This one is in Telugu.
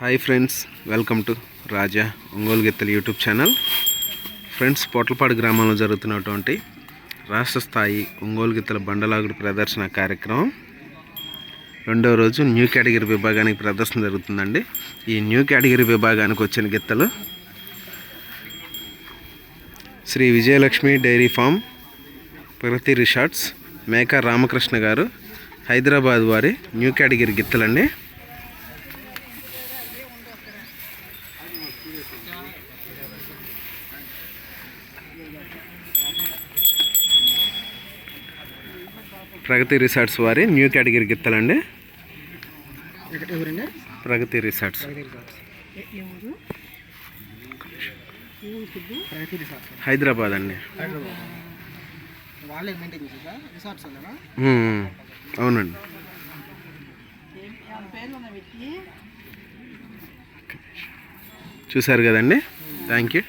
Hi friends welcome to Raja Ongole గిత్తలు యూట్యూబ్ ఛానల్ ఫ్రెండ్స్ పొట్లపాడు గ్రామంలో జరుగుతున్నటువంటి రాష్ట్ర స్థాయి ఒంగోలు గిత్తల బండలాగుడు ప్రదర్శన కార్యక్రమం. రెండవ రోజు న్యూ కేటగిరీ విభాగానికి ప్రదర్శన జరుగుతుందండి. ఈ న్యూ కేటగిరీ విభాగానికి వచ్చిన గిత్తలు Shri Vijayalakshmi dairy farm Pragati resorts Meka Ramakrishna garu Hyderabad వారి న్యూ కేటగిరీ గిత్తలండి. ప్రగతి రిసార్ట్స్ వారి న్యూ కేటగిరీ గిత్తలండి. ప్రగతి రిసార్ట్స్. ఎవరు ప్రగతి రిసార్ట్స్. హైదరాబాద్ అండి. అవునండి. చూశారు కదండి. Thank you